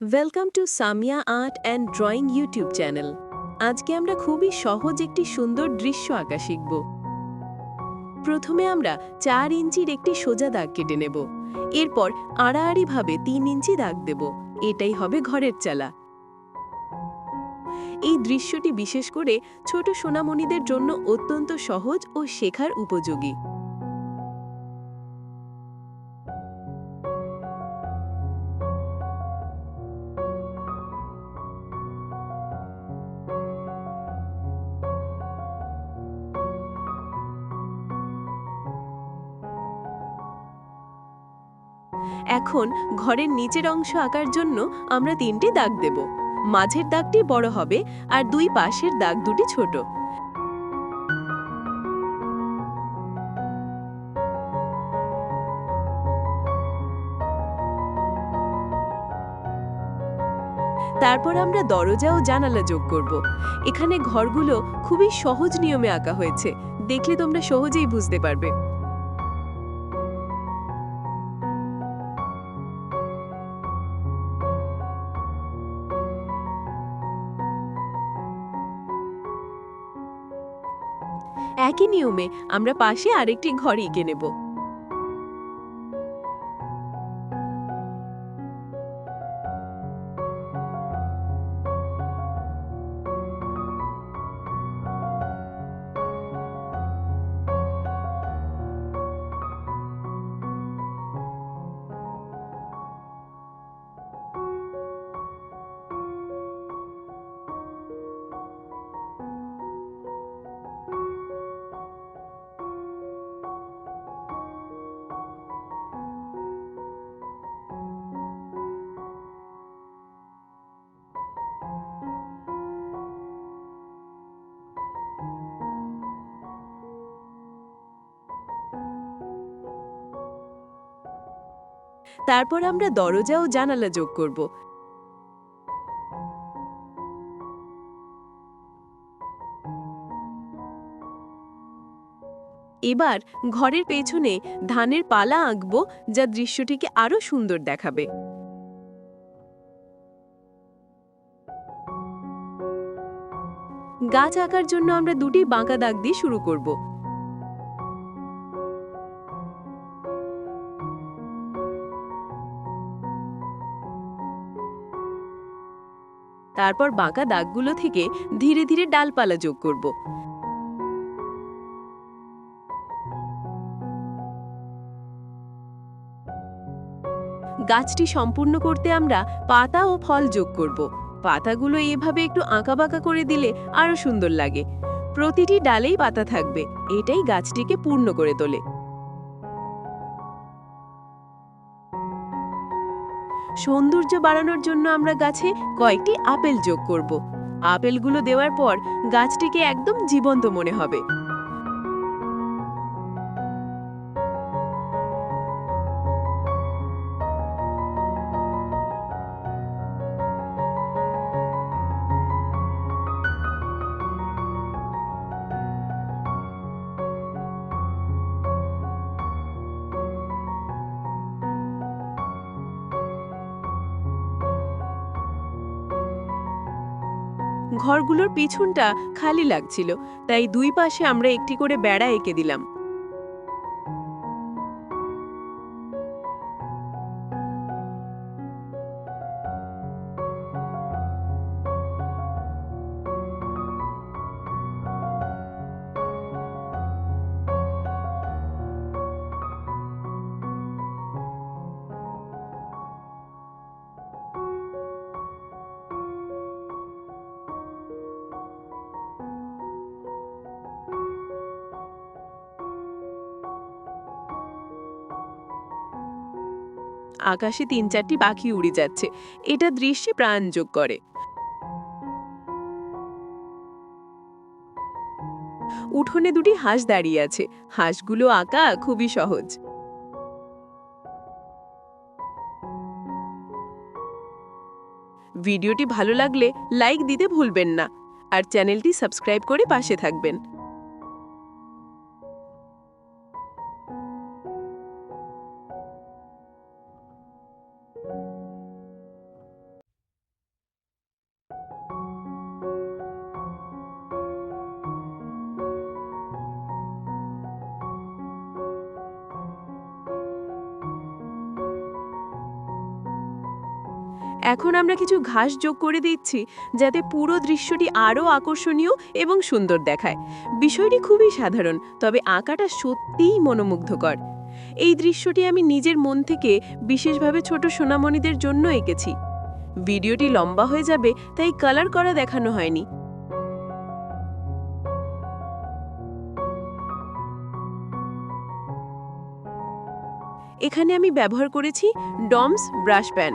Welcome to Samia art and drawing YouTube channel আজকে আমরা খুবই সহজ একটি সুন্দর দৃশ্য আঁকা শিখব। প্রথমে আমরা চার ইঞ্চির একটি সোজা দাগ কেটে নেব। এরপর আড়াআড়িভাবে তিন ইঞ্চি দাগ দেব। এটাই হবে ঘরের চালা। এই দৃশ্যটি বিশেষ করে ছোট সোনামণিদের জন্য অত্যন্ত সহজ ও শেখার উপযোগী। এখন ঘরের নিচের অংশ আঁকার জন্য আমরা তিনটি দাগ দেব। মাঝের দাগটি বড় হবে আর দুই পাশের দাগ দুটি ছোট। তারপর আমরা দরজা ও জানালা যোগ করব। এখানে ঘরগুলো খুবই সহজ নিয়মে আঁকা হয়েছে। দেখলে তোমরা সহজেই বুঝতে পারবে। একই নিয়মে আমরা পাশে আরেকটি ঘর এঁকে নেব। তারপর আমরা দরজা ও জানালা যোগ করব। এবার ঘরের পেছনে ধানের পালা আঁকব, যা দৃশ্যটিকে আরও সুন্দর দেখাবে। গাছ আঁকার জন্য আমরা দুটি বাঁকা দাগ দিয়ে শুরু করব। তারপর বাঁকা দাগগুলো থেকে ধীরে ধীরে ডালপালা যোগ করব। গাছটি সম্পূর্ণ করতে আমরা পাতা ও ফল যোগ করব। পাতাগুলো এভাবে একটু আঁকাবাঁকা করে দিলে আরও সুন্দর লাগে। প্রতিটি ডালেই পাতা থাকবে। এটাই গাছটিকে পূর্ণ করে তোলে। সৌন্দর্য বাড়ানোর জন্য আমরা গাছে কয়েকটি আপেল যোগ করব। আপেলগুলো দেওয়ার পর গাছটিকে একদম জীবন্ত মনে হবে। ঘরগুলোর পিছনটা খালি লাগছিল তাই দুই পাশে আমরা একটি করে বেড়া এঁকে দিলাম। আকাশে তিন চারটি পাখি উড়ে যাচ্ছে। এটা দৃশ্যে প্রাণ যোগ করে। উঠোনে দুটি হাঁস দাঁড়িয়ে আছে। হাঁসগুলো আঁকা খুবই সহজ। ভিডিওটি ভালো লাগলে লাইক দিতে ভুলবেন না। আর চ্যানেলটি সাবস্ক্রাইব করে পাশে থাকবেন। এখন আমরা কিছু ঘাস যোগ করে দিচ্ছি, যাতে পুরো দৃশ্যটি আরও আকর্ষণীয় এবং সুন্দর দেখায়। বিষয়টি খুবই সাধারণ, তবে আঁকাটা সত্যিই মনোমুগ্ধকর। এই দৃশ্যটি আমি নিজের মন থেকে বিশেষভাবে ছোট সোনামণিদের জন্য এঁকেছি। ভিডিওটি লম্বা হয়ে যাবে, তাই কালার করা দেখানো হয়নি। এখানে আমি ব্যবহার করেছি Doms brush pen.